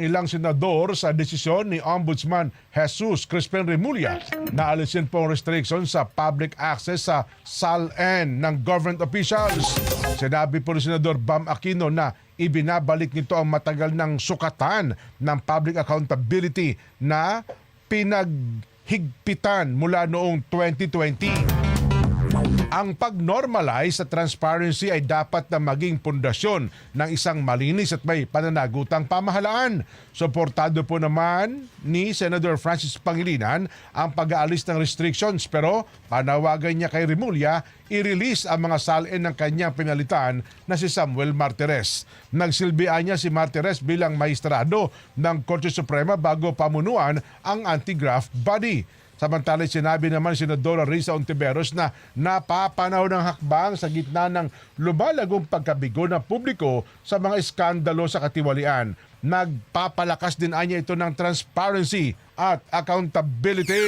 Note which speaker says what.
Speaker 1: ilang senador sa desisyon ni Ombudsman Jesus Crispin Remulla na alisin pong restriction sa public access sa SALN ng government officials. Sinabi po ni Senador Bam Aquino na ibinabalik nito ang matagal ng sukatan ng public accountability na pinaghigpitan mula noong 2020. Ang pag-normalize sa transparency ay dapat na maging pundasyon ng isang malinis at may pananagutang pamahalaan. Suportado po naman ni Senator Francis Pangilinan ang pag-aalis ng restrictions pero panawagan niya kay Remulla i-release ang mga salin ng kanyang pinalitan na si Samuel Martires. Nagsilbihan niya si Martires bilang maestrado ng Korte Suprema bago pamunuan ang anti-graft body. Samantala sinabi naman si Senadora Risa Ontiveros na napapanaw ng hakbang sa gitna ng lumalagong pagkabigo ng publiko sa mga iskandalo sa katiwalian. Nagpapalakas din anya ito ng transparency at accountability.